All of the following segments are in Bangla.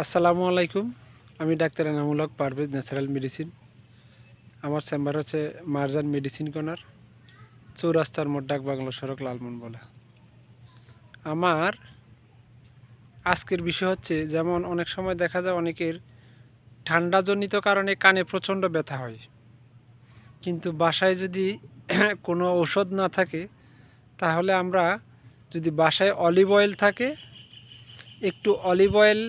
আসসালামু আলাইকুম। আমি ডাক্তার এনামূলক পারভেজ ন্যাচারাল মেডিসিন। আমার চেম্বার হচ্ছে মার্জান মেডিসিন কর্নার, চৌরাস্তার মোট ডাক বাংলা সড়ক লালমন বলা। আমার আজকের বিষয় হচ্ছে, যেমন অনেক সময় দেখা যায় অনেকের ঠান্ডাজনিত কারণে কানে প্রচণ্ড ব্যথা হয়। কিন্তু বাসায় যদি কোনো ঔষধ না থাকে, তাহলে আমরা যদি বাসায় অলিভ অয়েল থাকে, একটু অলিভ অয়েল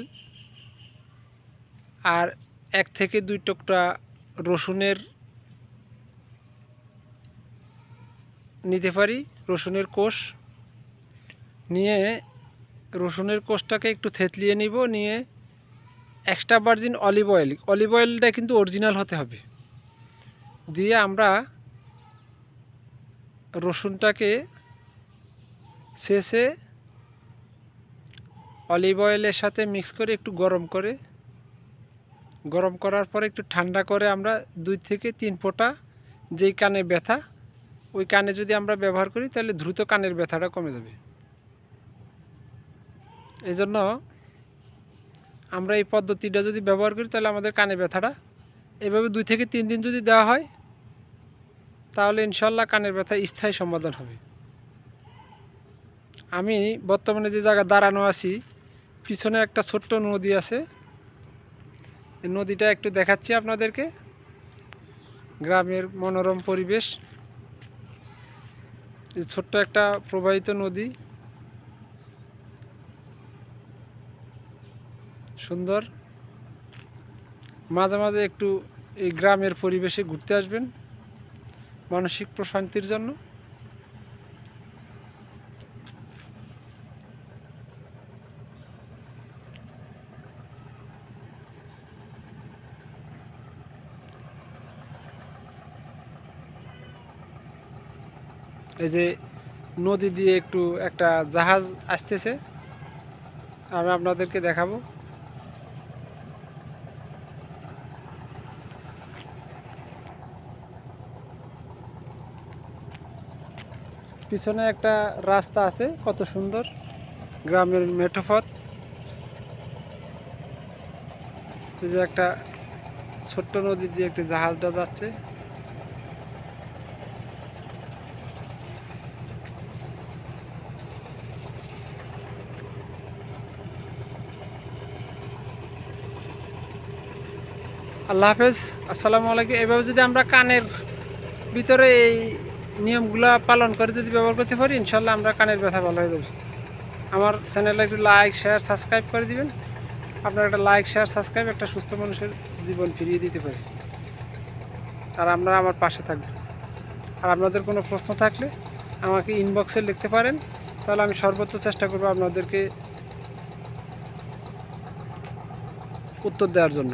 আর এক থেকে দুই টুকরা রসুনের নিতে পারি, রসুনের কোষ। নিয়ে রসুনের কোষটাকে একটু থেতলিয়ে নিব, নিয়ে extra virgin olive oil olive অয়েলটা কিন্তু অরিজিনাল হতে হবে। দিয়ে আমরা রসুনটাকে শেষে অলিভ অয়েলের সাথে মিক্স করে একটু গরম করে গরম করার পরে একটু ঠান্ডা করে আমরা দুই থেকে তিন ফোঁটা যেই কানে ব্যথা, ওই কানে যদি আমরা ব্যবহার করি তাহলে দ্রুত কানের ব্যথাটা কমে যাবে। এই জন্য আমরা এই পদ্ধতিটা যদি ব্যবহার করি তাহলে আমাদের কানে ব্যথাটা এভাবে দুই থেকে তিন দিন যদি দেওয়া হয়, তাহলে ইনশাল্লাহ কানের ব্যথা স্থায়ী সমাধান হবে। আমি বর্তমানে যে জায়গায় দাঁড়ানো আছি, পিছনে একটা ছোট্ট নদী আছে। নদীটা একটু দেখাচ্ছি আপনাদেরকে। গ্রামের মনোরম পরিবেশ। ছোট্ট একটা প্রবাহিত নদী। সুন্দর। মাঝে মাঝে একটু এই গ্রামের পরিবেশে ঘুরতে আসবেন। মানসিক প্রশান্তির জন্য। এই যে নদী দিয়ে একটু একটা জাহাজ আসতেছে, আমি আপনাদেরকে দেখাবো। পিছনে একটা রাস্তা আছে, কত সুন্দর, গ্রামের মেঠোপথ। যে একটা ছোট্ট নদী দিয়ে একটি জাহাজটা যাচ্ছে। আল্লাহ হাফেজ। আসসালামু আলাইকুম। এভাবে যদি আমরা কানের ভিতরে এই নিয়মগুলো পালন করে যদি ব্যবহার করতে পারি ইনশাল্লাহ আমরা কানের ব্যথা ভালো হয়ে যাবে। আমার চ্যানেলে একটু লাইক শেয়ার সাবস্ক্রাইব করে দিবেন। আপনার একটা লাইক শেয়ার সাবস্ক্রাইব একটা সুস্থ মানুষের জীবন ফিরিয়ে দিতে পারে। আর আপনারা আমার পাশে থাকবেন। আর আপনাদের কোনো প্রশ্ন থাকলে আমাকে ইনবক্সে লিখতে পারেন। তাহলে আমি সর্বোচ্চ চেষ্টা করব আপনাদেরকে উত্তর দেওয়ার জন্য।